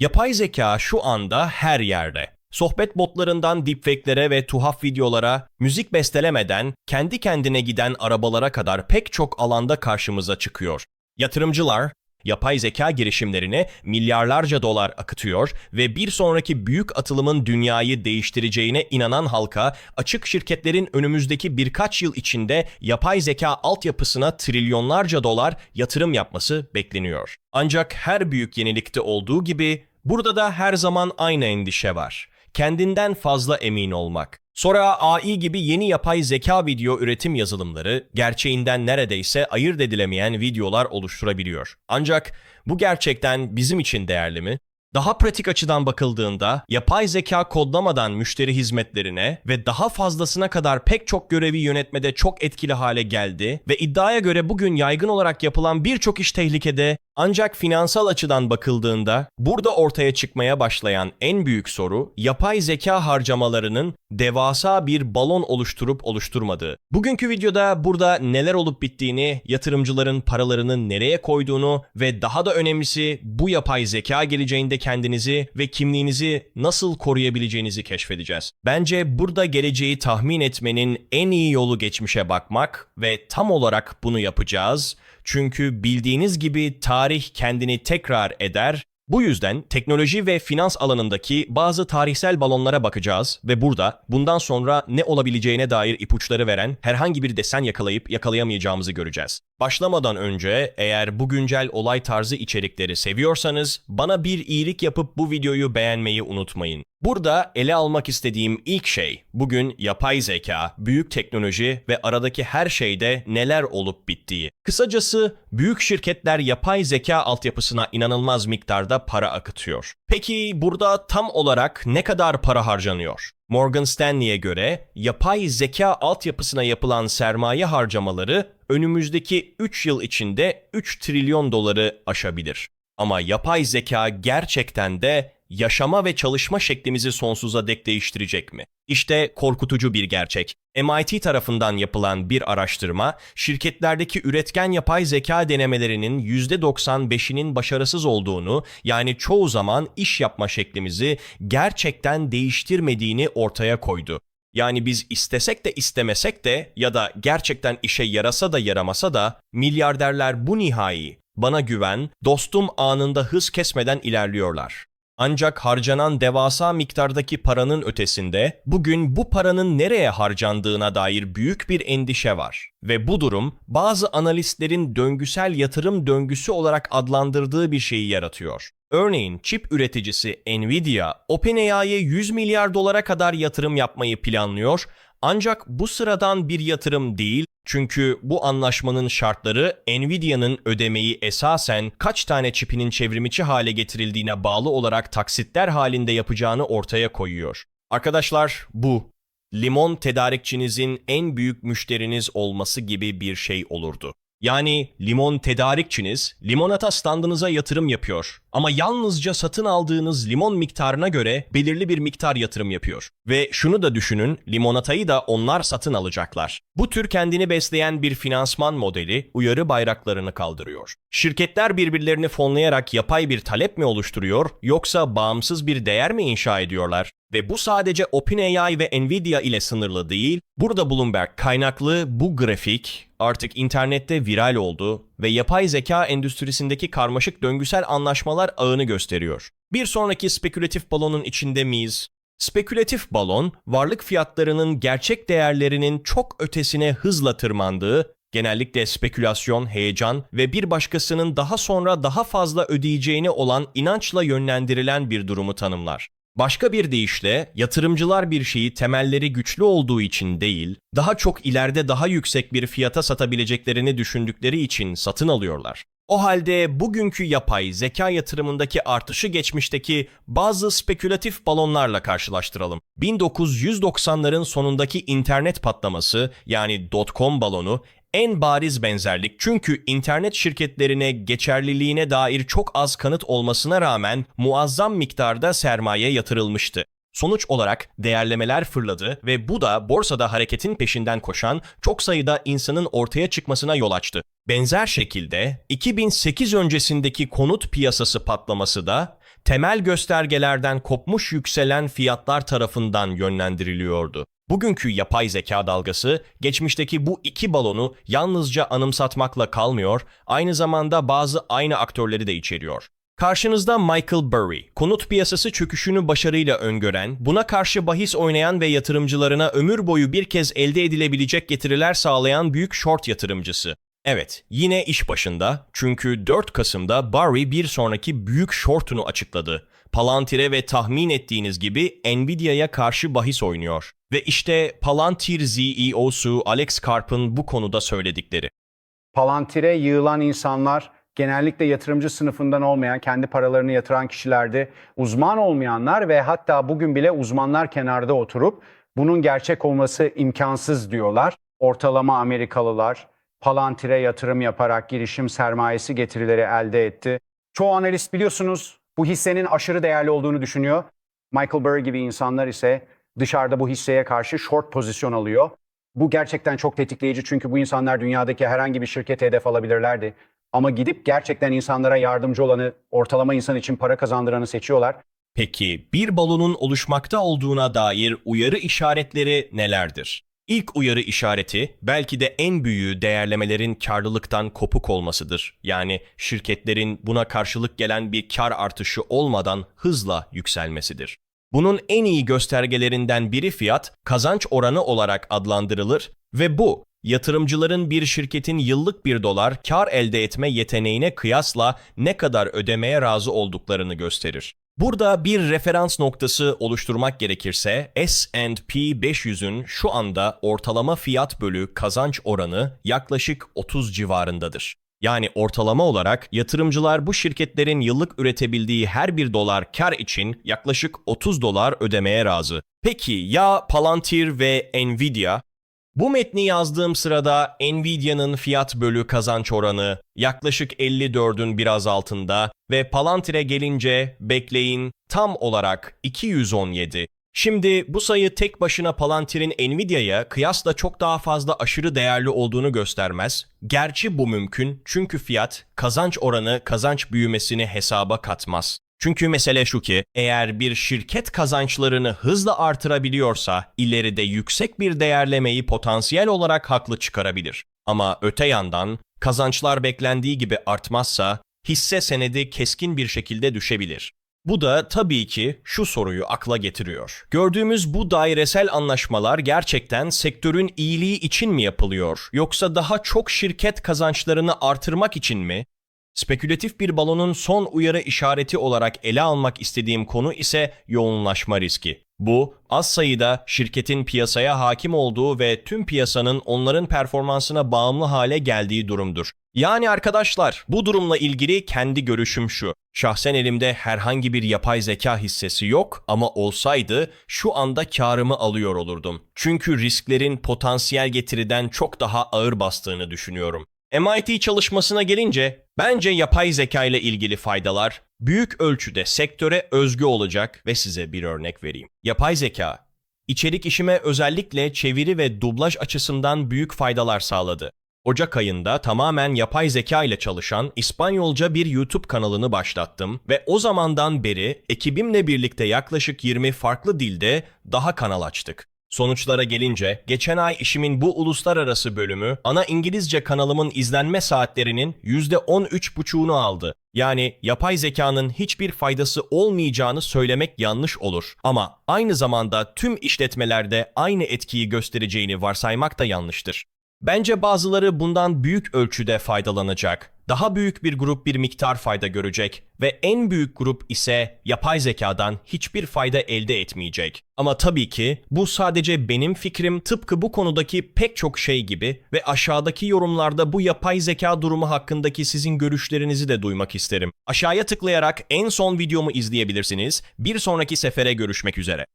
Yapay zeka şu anda her yerde. Sohbet botlarından deepfake'lere ve tuhaf videolara, müzik bestelemeden kendi kendine giden arabalara kadar pek çok alanda karşımıza çıkıyor. Yatırımcılar yapay zeka girişimlerine milyarlarca dolar akıtıyor ve bir sonraki büyük atılımın dünyayı değiştireceğine inanan halka açık şirketlerin önümüzdeki birkaç yıl içinde yapay zeka altyapısına trilyonlarca dolar yatırım yapması bekleniyor. Ancak her büyük yenilikte olduğu gibi burada da her zaman aynı endişe var. Kendinden fazla emin olmak. Sonra AI gibi yeni yapay zeka video üretim yazılımları gerçeğinden neredeyse ayırt edilemeyen videolar oluşturabiliyor. Ancak bu gerçekten bizim için değerli mi? Daha pratik açıdan bakıldığında yapay zeka kodlamadan müşteri hizmetlerine ve daha fazlasına kadar pek çok görevi yönetmede çok etkili hale geldi ve iddiaya göre bugün yaygın olarak yapılan birçok iş tehlikede ancak finansal açıdan bakıldığında burada ortaya çıkmaya başlayan en büyük soru yapay zeka harcamalarının devasa bir balon oluşturup oluşturmadığı. Bugünkü videoda burada neler olup bittiğini, yatırımcıların paralarını nereye koyduğunu ve daha da önemlisi bu yapay zeka geleceğinde kendinizi ve kimliğinizi nasıl koruyabileceğinizi keşfedeceğiz. Bence burada geleceği tahmin etmenin en iyi yolu geçmişe bakmak ve tam olarak bunu yapacağız. Çünkü bildiğiniz gibi tarih kendini tekrar eder. Bu yüzden teknoloji ve finans alanındaki bazı tarihsel balonlara bakacağız ve burada bundan sonra ne olabileceğine dair ipuçları veren herhangi bir desen yakalayıp yakalayamayacağımızı göreceğiz. Başlamadan önce eğer bu güncel olay tarzı içerikleri seviyorsanız bana bir iyilik yapıp bu videoyu beğenmeyi unutmayın. Burada ele almak istediğim ilk şey bugün yapay zeka, büyük teknoloji ve aradaki her şeyde neler olup bittiği. Kısacası büyük şirketler yapay zeka altyapısına inanılmaz miktarda para akıtıyor. Peki burada tam olarak ne kadar para harcanıyor? Morgan Stanley'e göre yapay zeka altyapısına yapılan sermaye harcamaları önümüzdeki 3 yıl içinde 3 trilyon doları aşabilir. Ama yapay zeka gerçekten de yaşama ve çalışma şeklimizi sonsuza dek değiştirecek mi? İşte korkutucu bir gerçek. MIT tarafından yapılan bir araştırma, şirketlerdeki üretken yapay zeka denemelerinin %95'inin başarısız olduğunu, yani çoğu zaman iş yapma şeklimizi gerçekten değiştirmediğini ortaya koydu. Yani biz istesek de istemesek de ya da gerçekten işe yarasa da yaramasa da milyarderler bu nihai, bana güven, dostum anında hız kesmeden ilerliyorlar. Ancak harcanan devasa miktardaki paranın ötesinde bugün bu paranın nereye harcandığına dair büyük bir endişe var. Ve bu durum bazı analistlerin döngüsel yatırım döngüsü olarak adlandırdığı bir şeyi yaratıyor. Örneğin çip üreticisi Nvidia, OpenAI'ye 100 milyar dolara kadar yatırım yapmayı planlıyor ancak bu sıradan bir yatırım değil çünkü bu anlaşmanın şartları Nvidia'nın ödemeyi esasen kaç tane çipinin çevrimiçi hale getirildiğine bağlı olarak taksitler halinde yapacağını ortaya koyuyor. Arkadaşlar bu limon tedarikçinizin en büyük müşteriniz olması gibi bir şey olurdu. Yani limon tedarikçiniz limonata standınıza yatırım yapıyor ama yalnızca satın aldığınız limon miktarına göre belirli bir miktar yatırım yapıyor. Ve şunu da düşünün, limonatayı da onlar satın alacaklar. Bu tür kendini besleyen bir finansman modeli uyarı bayraklarını kaldırıyor. Şirketler birbirlerini fonlayarak yapay bir talep mi oluşturuyor yoksa bağımsız bir değer mi inşa ediyorlar? Ve bu sadece OpenAI ve Nvidia ile sınırlı değil. Burada Bloomberg kaynaklı bu grafik artık internette viral oldu ve yapay zeka endüstrisindeki karmaşık döngüsel anlaşmalar ağını gösteriyor. Bir sonraki spekülatif balonun içinde miyiz? Spekülatif balon, varlık fiyatlarının gerçek değerlerinin çok ötesine hızla tırmandığı, genellikle spekülasyon, heyecan ve bir başkasının daha sonra daha fazla ödeyeceğini olan inançla yönlendirilen bir durumu tanımlar. Başka bir deyişle yatırımcılar bir şeyi temelleri güçlü olduğu için değil, daha çok ileride daha yüksek bir fiyata satabileceklerini düşündükleri için satın alıyorlar. O halde bugünkü yapay zeka yatırımındaki artışı geçmişteki bazı spekülatif balonlarla karşılaştıralım. 1990'ların sonundaki internet patlaması yani dot-com balonu en bariz benzerlik çünkü internet şirketlerine geçerliliğine dair çok az kanıt olmasına rağmen muazzam miktarda sermaye yatırılmıştı. Sonuç olarak değerlemeler fırladı ve bu da borsada hareketin peşinden koşan çok sayıda insanın ortaya çıkmasına yol açtı. Benzer şekilde 2008 öncesindeki konut piyasası patlaması da temel göstergelerden kopmuş yükselen fiyatlar tarafından yönlendiriliyordu. Bugünkü yapay zeka dalgası geçmişteki bu iki balonu yalnızca anımsatmakla kalmıyor, aynı zamanda bazı aynı aktörleri de içeriyor. Karşınızda Michael Burry, konut piyasası çöküşünü başarıyla öngören, buna karşı bahis oynayan ve yatırımcılarına ömür boyu bir kez elde edilebilecek getiriler sağlayan büyük short yatırımcısı. Evet, yine iş başında çünkü 4 Kasım'da Burry bir sonraki büyük shortunu açıkladı. Palantir'e ve tahmin ettiğiniz gibi Nvidia'ya karşı bahis oynuyor. Ve işte Palantir CEO'su Alex Karp'ın bu konuda söyledikleri. Palantir'e yığılan insanlar genellikle yatırımcı sınıfından olmayan, kendi paralarını yatıran kişilerdi. Uzman olmayanlar ve hatta bugün bile uzmanlar kenarda oturup bunun gerçek olması imkansız diyorlar. Ortalama Amerikalılar Palantir'e yatırım yaparak girişim sermayesi getirileri elde etti. Çoğu analist biliyorsunuz bu hissenin aşırı değerli olduğunu düşünüyor. Michael Burry gibi insanlar ise dışarıda bu hisseye karşı short pozisyon alıyor. Bu gerçekten çok tetikleyici çünkü bu insanlar dünyadaki herhangi bir şirkete hedef alabilirlerdi. Ama gidip gerçekten insanlara yardımcı olanı, ortalama insan için para kazandıranı seçiyorlar. Peki bir balonun oluşmakta olduğuna dair uyarı işaretleri nelerdir? İlk uyarı işareti belki de en büyüğü değerlemelerin karlılıktan kopuk olmasıdır. Yani şirketlerin buna karşılık gelen bir kar artışı olmadan hızla yükselmesidir. Bunun en iyi göstergelerinden biri fiyat kazanç oranı olarak adlandırılır ve bu yatırımcıların bir şirketin yıllık bir dolar kar elde etme yeteneğine kıyasla ne kadar ödemeye razı olduklarını gösterir. Burada bir referans noktası oluşturmak gerekirse S&P 500'ün şu anda ortalama fiyat bölü kazanç oranı yaklaşık 30 civarındadır. Yani ortalama olarak yatırımcılar bu şirketlerin yıllık üretebildiği her bir dolar kar için yaklaşık 30 dolar ödemeye razı. Peki ya Palantir ve Nvidia? Bu metni yazdığım sırada Nvidia'nın fiyat bölü kazanç oranı yaklaşık 54'ün biraz altında ve Palantir'e gelince bekleyin tam olarak 217. Şimdi bu sayı tek başına Palantir'in Nvidia'ya kıyasla çok daha fazla aşırı değerli olduğunu göstermez. Gerçi bu mümkün çünkü fiyat kazanç oranı kazanç büyümesini hesaba katmaz. Çünkü mesele şu ki eğer bir şirket kazançlarını hızla artırabiliyorsa ileride yüksek bir değerlemeyi potansiyel olarak haklı çıkarabilir. Ama öte yandan kazançlar beklendiği gibi artmazsa hisse senedi keskin bir şekilde düşebilir. Bu da tabii ki şu soruyu akla getiriyor. Gördüğümüz bu dairesel anlaşmalar gerçekten sektörün iyiliği için mi yapılıyor? Yoksa daha çok şirket kazançlarını artırmak için mi? Spekülatif bir balonun son uyarı işareti olarak ele almak istediğim konu ise yoğunlaşma riski. Bu, az sayıda şirketin piyasaya hakim olduğu ve tüm piyasanın onların performansına bağımlı hale geldiği durumdur. Yani arkadaşlar, bu durumla ilgili kendi görüşüm şu. Şahsen elimde herhangi bir yapay zeka hissesi yok ama olsaydı şu anda karımı alıyor olurdum. Çünkü risklerin potansiyel getiriden çok daha ağır bastığını düşünüyorum. MIT çalışmasına gelince bence yapay zeka ile ilgili faydalar büyük ölçüde sektöre özgü olacak ve size bir örnek vereyim. Yapay zeka içerik işime özellikle çeviri ve dublaj açısından büyük faydalar sağladı. Ocak ayında tamamen yapay zeka ile çalışan İspanyolca bir YouTube kanalını başlattım ve o zamandan beri ekibimle birlikte yaklaşık 20 farklı dilde daha kanal açtık. Sonuçlara gelince, geçen ay işimin bu uluslararası bölümü ana İngilizce kanalımın izlenme saatlerinin %13,5'unu aldı. Yani yapay zekanın hiçbir faydası olmayacağını söylemek yanlış olur. Ama aynı zamanda tüm işletmelerde aynı etkiyi göstereceğini varsaymak da yanlıştır. Bence bazıları bundan büyük ölçüde faydalanacak. Daha büyük bir grup bir miktar fayda görecek ve en büyük grup ise yapay zekadan hiçbir fayda elde etmeyecek. Ama tabii ki bu sadece benim fikrim tıpkı bu konudaki pek çok şey gibi ve aşağıdaki yorumlarda bu yapay zeka durumu hakkındaki sizin görüşlerinizi de duymak isterim. Aşağıya tıklayarak en son videomu izleyebilirsiniz. Bir sonraki sefere görüşmek üzere.